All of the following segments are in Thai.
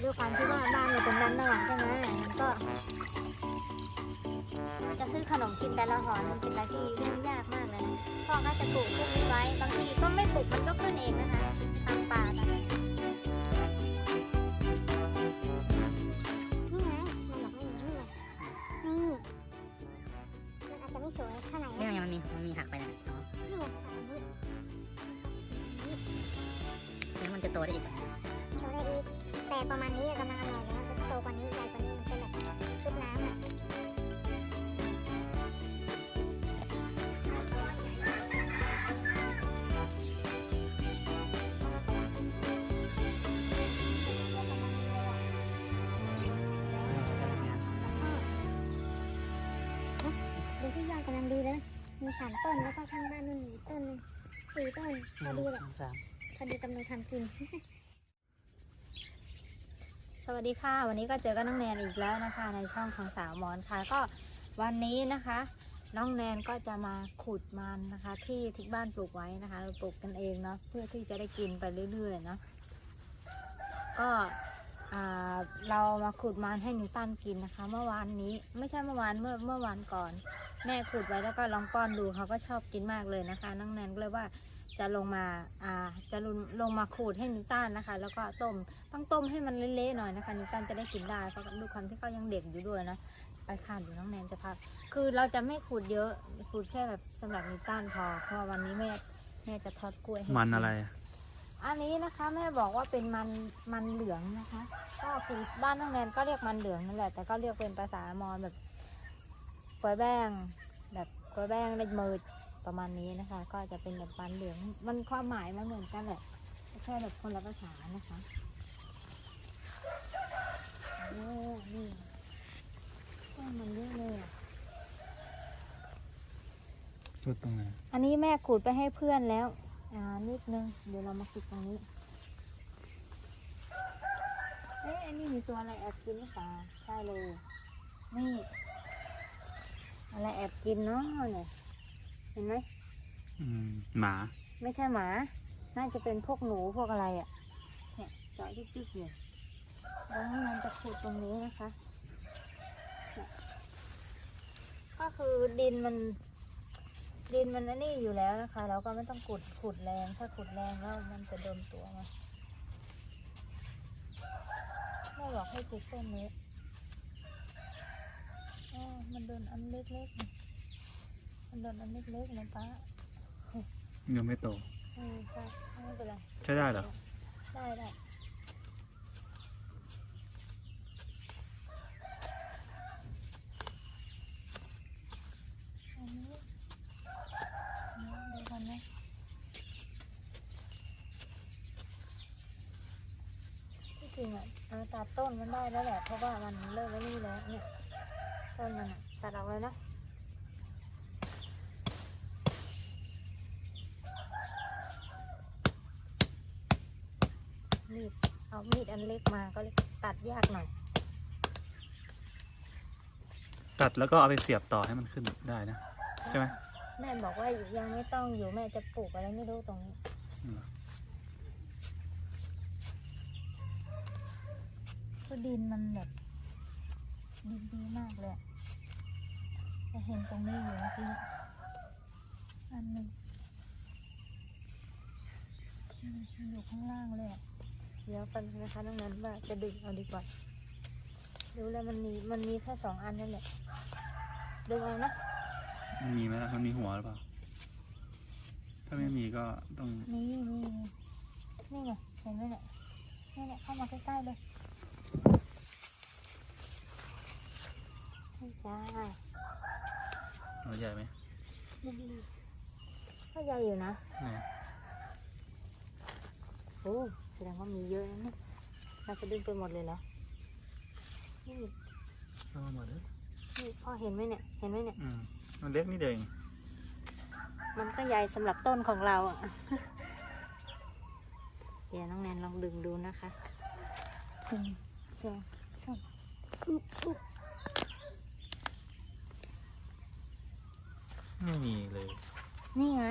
ด้วยความที่ว่าบ้านอยู่ตรงนั้นน่ะใช่ไหมมันก็ จะซื้อขนมกินแต่ละห่อมันเป็นอะไรที่เรื่องยากมากเลยนะพ่อก็จะปลูกพวกนี้ไว้ บางทีก็ไม่ปลูกมันก็ขึ้นเองนะคะตามป่าตามอะไรนี่ไงมันบอกไม่มีนี่ไงนี่มันอาจจะไม่สวยเท่าไหร่นี่นะไงมันมีมันมีหักไปนะอ๋อนี่ไงอันนี้แล้วมันจะโตได้อีกไหมโตได้อีกแต่ ประมาณนี้กำลังอร่อยแล้วจะโตกว่านี้ใหญ่กว่านี้มันเป็นแบบชุบน้ำอะดูที่ยอดกำลังดีเลยมีสามต้นแล้วก็ข้างบ้านนู่นอีกต้นหนึงสี่ต้นพอดีแหละสามพอดีกำลังทำกินส วัสดีค่ะ วันนี้ก็เจอกับน้องแนนอีกแล้วนะคะ ในช่องของสาวหมอนค่ะ ก็วันนี้นะคะ น้องแนนก็จะมาขุดมันนะคะ ที่ที่บ้านปลูกไว้นะคะเราปลูกกันเองเนาะเพื่อที่จะได้กินไปเรื่อยๆเนาะก็อ่าเรามาขุดมันให้นิวตันกินนะคะ เมื่อวานนี้ไม่ใช่เมื่อวานเมื่อเมื่อวานก่อน แม่ขุดไว้แล้วก็ลองป้อนดูเขาก็ชอบกินมากเลยนะคะ น้องแนนก็เลยว่า จะลงมาอ่าจะลงลงมาขูดให้นิวตันนะคะ แล้วก็ต้มต้องต้มให้มันเละๆหน่อยนะคะนิวตันจะได้กินได้เพราะด้วยความที่เขายังเด็กอยู่ด้วยนะไปค่ะเดี๋ยวน้องแนนจะพักคือเราจะไม่ขูดเยอะขูดแค่แบบสำหรับนิวตันพอเพราะว่าวันนี้แม่แม่จะทอดกล้วยให้มันกิอะไร อันนี้นะคะแม่บอกว่าเป็นมันมันเหลืองนะคะ ก็คือบ้านน้องแนนก็เรียกมันเหลืองนั่นแหละแต่ก็เรียกเป็นภาษามอญแบบกล้วยแบ้งแบบกล้วยแบ้งเล็ดมือ ประมาณนี้นะคะ ก็จะเป็นแบบมันเหลือง มันความหมายมันเหมือนกันแหละแค่แบบคนละภาษานะคะโอ้นี่ต้นมันเยอะเลยอะชุดตรงไหนอันนี้แม่ขูดไปให้เพื่อนแล้ว อ่านิดนึง เดี๋ยวเรามาขุดตรงนี้ เอ๊ะอันนี้มีตัวอะไรแอบกินหรือเปล่าใช่เลย นี่ อะไรแอบกินเนาะเนี่ย เห็นไหมอืมหมา ไม่ใช่หมา น่าจะเป็นพวกหนูพวกอะไรอะ่ะ เนี่ยเจาะจิ๊กๆอยู่แล้วมันจะขุดตรงนี้นะคะเนี่ยก็คือดินมัน ดินมันอันนี้อยู่แล้วนะคะ เราก็ไม่ต้องขุดขุดแรงถ้าขุดแรงแล้วมันจะโดนตัวมันแม่บอกให้ขุดต้นนี้อ๋อมันโดนอันเล็กๆนี่ มันโดนอันเล็กๆนะป้ายังไม่โตเออใช่ไม่เป็นไรใช้ได้เหรอได้ได้อันนี้เดี๋ยวดูก่อนนะที่จริงอะเอาตัดต้นมันได้แล้วแหละเพราะว่ามันเริ่มไว้นี่แล้วเนี่ยต้นมันอะตัดออกเลยนะ มีด เอามีดอันเล็กมาก็เลยตัดยากหน่อย ตัดแล้วก็เอาไปเสียบต่อให้มันขึ้นได้นะ ใช่ไหมแม่บอกว่ายังไม่ต้องอยู่แม่จะปลูกอะไรไม่รู้ตรงนี้อืมคือดินมันแบบดินดีมากเลยอะจะเห็นตรงนี้อยู่เมื่อกี้อันหนึ่งอืมมันอยู่ข้างล่างเลยอะ เดี๋ยวกันงนะคะน้องนั้นว่าจะดึงเอาดีกว่าดูแล้วมันมีมันมีแค่สองอันนั่นแหละดึงเอานะมันมีไหมล่ะมันมีหัวหรือเปล่า ถ้าไม่มีก็ต้องนี่นี่นี่นี่ไงเห็นไหมเนี่ยนี่เนี่ยเข้ามาใกล้ๆเลยนี่จ้าหัวใหญ่ไหมนี่ก็ใหญ่อยู่นะไหนโอ้แส ดงว่ามีเยอะนะเนี่ยเราจะดึงไปหมดเลยเหรอนี่เอาหมดเลยนี่พ่อเห็นไหมเนี่ย เห็นไหมเนี่ย อืมมันเล็กนิดเดียวเองมันก็ใหญ่สำหรับต้นของเราอะเดี๋ยวน้องแนนลองดึงดูนะคะหนึ่งสองสามอุ๊บอุ๊บไม่มีเลย นี่ไง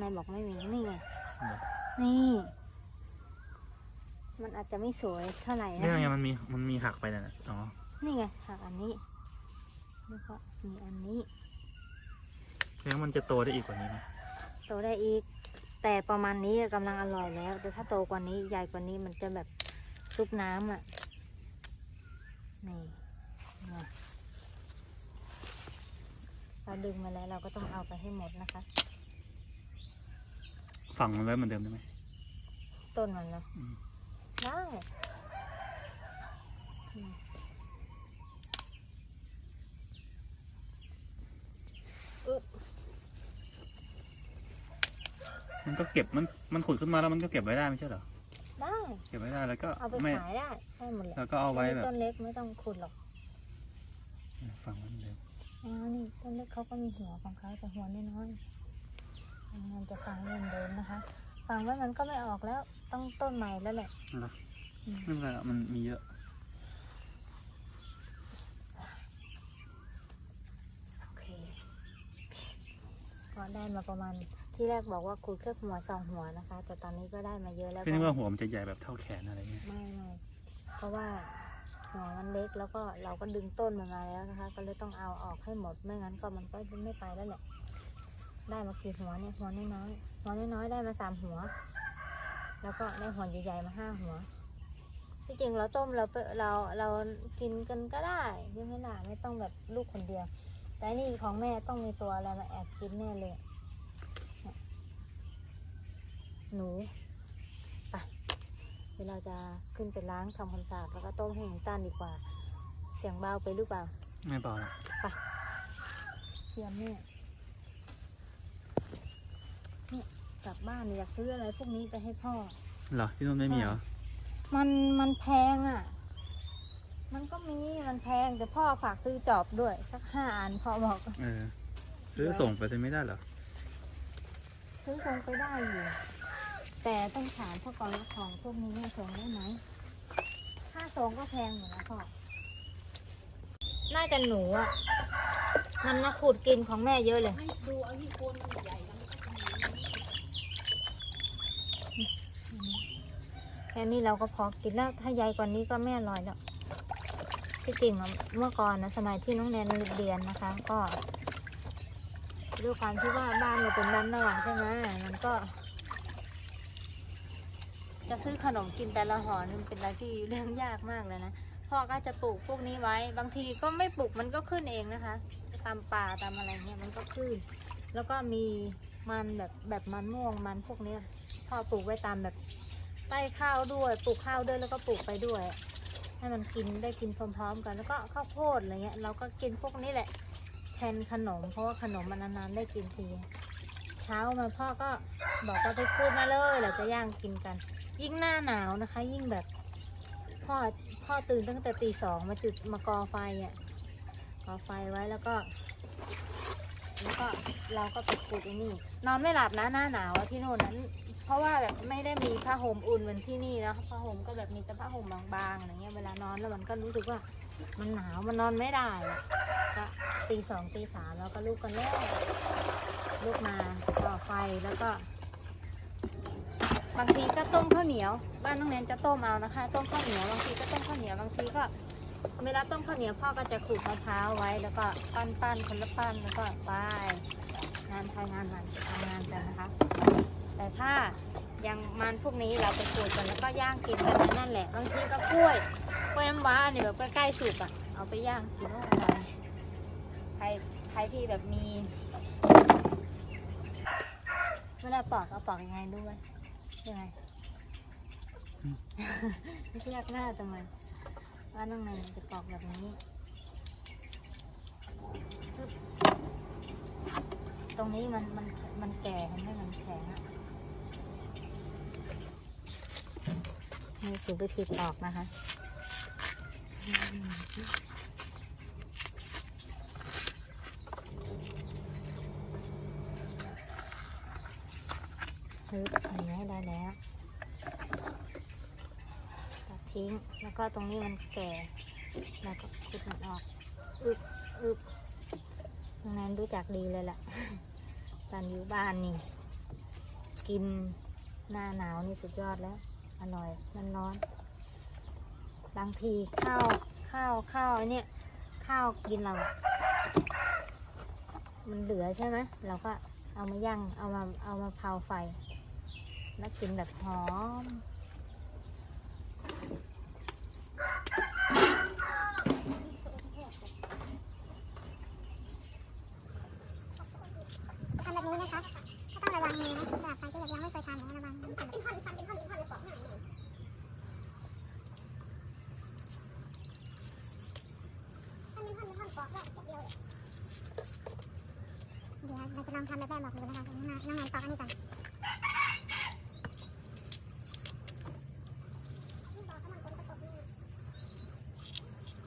นายบอกไม่มี นี่ไงเหรอนี่มันอา จจะไม่สวยเท่าไหร่เนี่ยนะไงมันมีมันมีหักไปเนี่ยนะอ๋อ นี่ไงหักอันนี้ แล้วก็มีอันนี้แล้วมันจะโตได้อีกกว่านี้ไหมโตได้อีก แต่ประมาณนี้กำลังอร่อยแล้ว แต่ถ้าโตกว่านี้ใหญ่กว่านี้มันจะแบบซุปน้ำอะ นี่ไงเราดึงมาแล้วเราก็ต้องเอาไปให้หมดนะคะ ฝังมันไว้เหมือนเดิมได้ไหมต้นมันเนาะ อืมได้อืมอึ๊บมันก็เก็บมันมันขุดขึ้นมาแล้วมันก็เก็บไว้ได้ไม่ใช่เหรอ ได้ เก็บไว้ได้แล้วก็เอาไปไม่ขายได้ได้หมดเลยแล้วก็เอาไว้แบบต้นเล็กไม่ต้องขุดหรอกฝังไว้เหมือนเดิมอ๋อนี่ต้นเล็กเขาก็มีหัวของเขาแต่หัวน้อยๆมันจะฟังเริ่มเดิมนะคะ ฟังไว้มันก็ไม่ออกแล้ว ต้องต้นใหม่แล้วแหละเหรออืมไม่เป็นไรหรอกมันมีเยอะ โอเคก็ได้มาประมาณที่แรกบอกว่าขุดแค่หัวสองหัวนะคะ แต่ตอนนี้ก็ได้มาเยอะแล้วพี่นึกว่าหัวมันจะใหญ่แบบเท่าแขนอะไรเงี้ยไม่ไม่เพราะว่าหัวมันเล็กแล้วก็เราก็ดึงต้นมันมาแล้วนะคะ ก็เลยต้องเอาออกให้หมดไม่งั้นก็มันก็ไม่ไปแล้วแหละได้มากี่หัวเนี่ยหัวน้อยๆ หัวน้อยๆได้มาสามหัว แล้วก็ได้หัวใหญ่ๆมาห้าหัว ที่จริงเราต้มเราเปเราเรากินกันก็ได้ใช่ไหมล่ะไม่ต้องแบบลูกคนเดียว แต่นี่ของแม่ต้องมีตัวอะไรมาแอบกินแน่เลยเนี่ยหนูไปเดี๋ยวเราจะขึ้นไปล้างทำความสะอาดแล้วก็ต้มให้หมูต้านดีกว่า เสียงเบาไปหรือเปล่า ไม่เบาหรอกเทียมเนี่ยเนี่ย กลับบ้านอยากซื้ออะไรพวกนี้ไปให้พ่อ เหรอที่นู่นไม่มีเหรอ มันมันแพงอะ มันก็มีมันแพงแต่พ่อฝากซื้อจอบด้วย สักห้าอันพ่อบอก เออ ซื้อส่งไปจะไม่ได้เหรอ ซื้อคงไปได้อยู่ แต่ต้องถามพ่อก่อนว่าของพวกนี้เนี่ยส่งได้ไหมค่าส่งก็แพงอยู่นะพ่อ น่าจะหนูอะ มันมาขุดกินของแม่เยอะเลยแค่นี้ ค่นี้เราก็พอกินแล้วถ้าใหญ่กว่านี้ก็ไม่อร่อยแล้วที่จริงอะเมื่อก่อนนะสมัยที่น้องแนนเรียนนะคะ ก็ด้วยความที่ว่าบ้านเราเป็นบ้านนอกใช่ไหมมันก็ จะซื้อขนมกินแต่ละห่อนี่มันเป็นอะไรที่เรื่องยากมากเลยนะพ่อก็จะปลูกพวกนี้ไว้ บางทีก็ไม่ปลูกมันก็ขึ้นเองนะคะ ตามป่าตามอะไรเงี้ยมันก็ขึ้น แล้วก็มีมันแบบแบบมันม่วงมันพวกเนี้ยพ่อปลูกไว้ตามแบบ ใต้ข้าวด้วยปลูกข้าวด้วยแล้วก็ปลูกไปด้วย ให้มันกินได้กินพร้อมๆกันแล้วก็ข้าวโพดอะไรเงี้ยเราก็กินพวกนี้แหละ แทนขนม เพราะว่าขนมมันนานๆได้กินที เช้ามาพ่อก็บอกว่าไปพูดมาเลยเราจะย่างกินกัน ยิ่งหน้าหนาวนะคะ ยิ่งแบบพ่อพ่อตื่นตั้งแต่ตีสองมาจุดมากอไฟอะกอไฟไว้แล้วก็แล้วก็เราก็ไปขุดไอ้นี่ นอนไม่หลับนะหน้าหนาวที่โน่นนั้น เพราะว่าแบบไม่ได้มีผ้าห่มอุ่นเหมือนที่นี่นะผ้าห่มก็แบบมีแต่ผ้าห่มบางๆอะไรเงี้ยเวลานอนแล้วมันก็รู้สึกว่ามันหนาวมันนอนไม่ได้ก็ตีสองตีสามแล้วก็ลุกกันแล้วลุกมาก่อไฟแล้วก็บางทีก็ต้มข้าวเหนียว บ้านน้องแนนจะต้มเอานะคะต้มข้าวเหนียวบางทีก็ต้มข้าวเหนียวบางทีก็เวลาต้มข้าวเหนียวพ่อก็จะขูดมะพร้าวไว้ แล้วก็ปั้นปั้นคนละปั้นแล้วก็ไปงานใครงานมันทำงานกันนะคะ แต่ถ้ายังมันพวกนี้เราไปขูดกันแล้วก็ย่างกินกันนั่นแหละบางทีก็กล้วยกล้วยน้ำว้าเนี่ยแบบใกล้ๆสุกอะเอาไปย่างกินอะไรใครใครที่แบบมีเวลาปอกเอาปอกยังไงด้วยยังไงอืมไม่ยากหน้าทำไมว่าน้องนายจะปอกแบบนี้ ตรงนี้มันมันมันแก่เห็นไหมมันแข็งอะ นี่คือวิธีปอกนะคะอืมฮึบอย่างนี้ได้แล้วตัดทิ้ง แล้วก็ตรงนี้มันแก่ แล้วก็ขุดมันออกอึบอึบตรงนั้นรู้จักดีเลยล่ะตอนอยู่บ้านนี่ กินหน้าหนาวนี่สุดยอดแล้ว อร่อยมันร้อนบางทีข้าวข้าวข้าวเนี่ยข้าวกินเรา มันเหลือใช่ไหมเราก็เอามาย่างเอามาเอามาเผาไฟ แล้วกินแบบหอม ทำแบบนี้นะคะ ก็ต้องระวังมือนะสำหรับใครที่ยังไม่เคยทำนะระวังมันเป็นท่อนเป็นท่อนเป็นท่อนเป็นท่อนเป็นปอกหน่อยถ้าเป็นท่อนเป็นท่อนปอกก็จะเดียวเลยเดี๋ยวเราจะลองทำแบบแม่บอกดูนะคะน้องน้องแนนปอกอันนี้ก่อน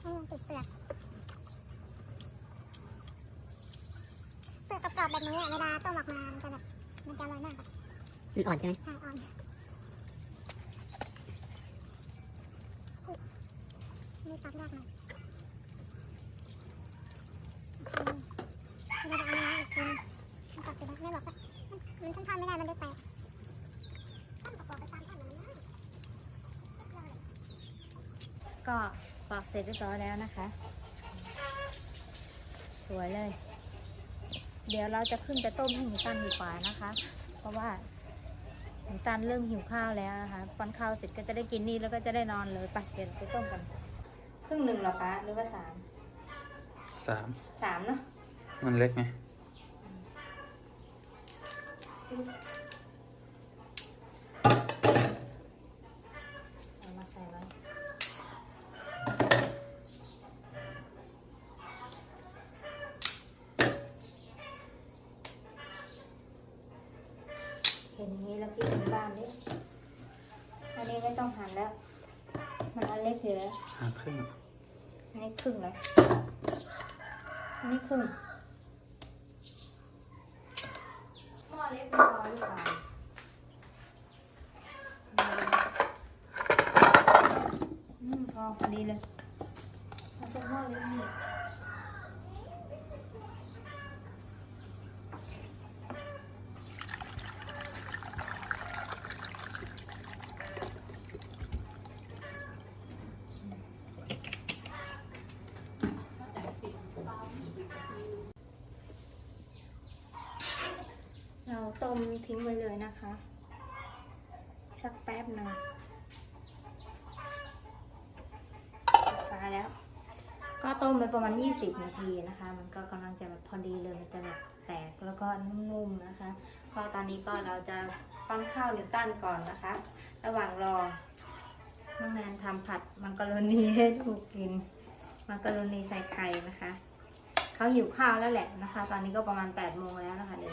ให้มันติดเปลือก เปลือกกรอบๆ แบบนี้อะเวลาต้มออกมามันจะแบบมันจะอร่อยมากค่ะมันอ่อนใช่ไหมใช่อ่อนนี่ตัดยากหน่อยเราจะเอามาอีกทีมันตัดเสร็จแล้วไม่บอกมันมันท่อนๆไม่ได้มันเล็กไปท่อนประกอบไปตามท่อนมันนะก็ปอกเสร็จเรียบร้อยแล้วนะคะ สวยเลย เดี๋ยวเราจะขึ้นไปต้มให้หมูตันดีกว่านะคะ เพราะว่าหมูตันเริ่มหิวข้าวแล้วนะคะป้อนข้าวเสร็จก็จะได้กินนี่แล้วก็จะได้นอนเลยไปเดี๋ยวไปต้มกันครึ่งหนึ่งเหรอคะหรือว่าสามสามสามเนาะมันเล็กไง เอามาใส่ไว้เห็นอย่างนี้แล้วกินที่บ้านดิอันนี้ไม่ต้องหั่นแล้ว มันอันเล็กอยู่แล้วหาครึ่งอันนี้ครึ่งเลยอันนี้ครึ่งหม้อเล็กไม่พอหรือเปล่าอืมพอพอดีเลยมันเป็นหม้อเล็กนี่ มทิ้งไว้เลยนะคะ สักแป๊บหนึ่งฟ้าแล้ว ก็ต้มไปประมาณ 20 นาทีนะคะ มันก็กำลังจะแบบพอดีเลยมันจะแบบแตกแล้วก็นุ่มๆนะคะ ก็ตอนนี้ก็เราจะปั้นข้าวนิวตันก่อนนะคะ ระหว่างรอน้องแนนทำผัดมังกรนีให้ถูกกิน มังกรโรนีใส่ไข่นะคะ เขาหิวข้าวแล้วแหละนะคะ ตอนนี้ก็ประมาณ8โมงแล้วนะคะเดี๋ยว